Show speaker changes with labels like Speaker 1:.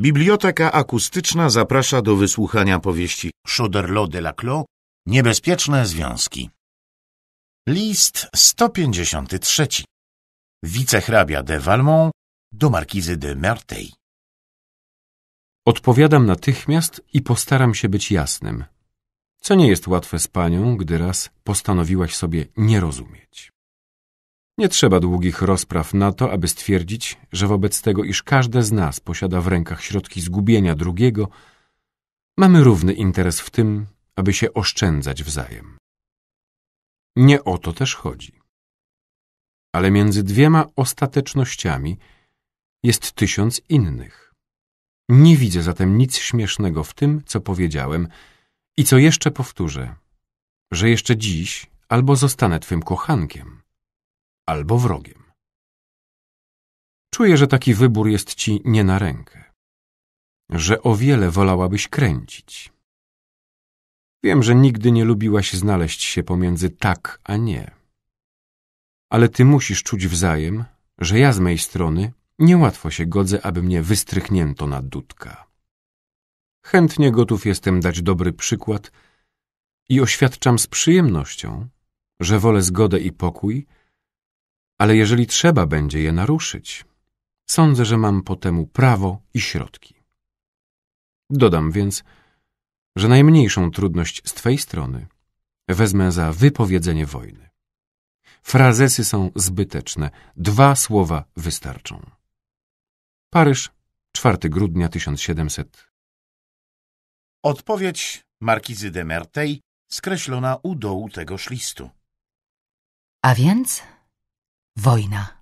Speaker 1: Biblioteka akustyczna zaprasza do wysłuchania powieści Choderlos de la Clos Niebezpieczne związki. List 153. Wicehrabia de Valmont do markizy de Merteuil.
Speaker 2: Odpowiadam natychmiast i postaram się być jasnym, co nie jest łatwe z panią, gdy raz postanowiłaś sobie nie rozumieć. Nie trzeba długich rozpraw na to, aby stwierdzić, że wobec tego, iż każde z nas posiada w rękach środki zgubienia drugiego, mamy równy interes w tym, aby się oszczędzać wzajem. Nie o to też chodzi. Ale między dwiema ostatecznościami jest tysiąc innych. Nie widzę zatem nic śmiesznego w tym, co powiedziałem i co jeszcze powtórzę, że jeszcze dziś albo zostanę twym kochankiem, albo wrogiem. Czuję, że taki wybór jest ci nie na rękę, że o wiele wolałabyś kręcić. Wiem, że nigdy nie lubiłaś znaleźć się pomiędzy tak a nie. Ale ty musisz czuć wzajem, że ja z mej strony niełatwo się godzę, aby mnie wystrychnięto na dudka. Chętnie gotów jestem dać dobry przykład i oświadczam z przyjemnością, że wolę zgodę i pokój, ale jeżeli trzeba będzie je naruszyć, sądzę, że mam po temu prawo i środki. Dodam więc, że najmniejszą trudność z Twej strony wezmę za wypowiedzenie wojny. Frazesy są zbyteczne, dwa słowa wystarczą. Paryż, 4 grudnia 1700.
Speaker 1: Odpowiedź markizy de Merteuil skreślona u dołu tegoż listu.
Speaker 3: A więc wojna.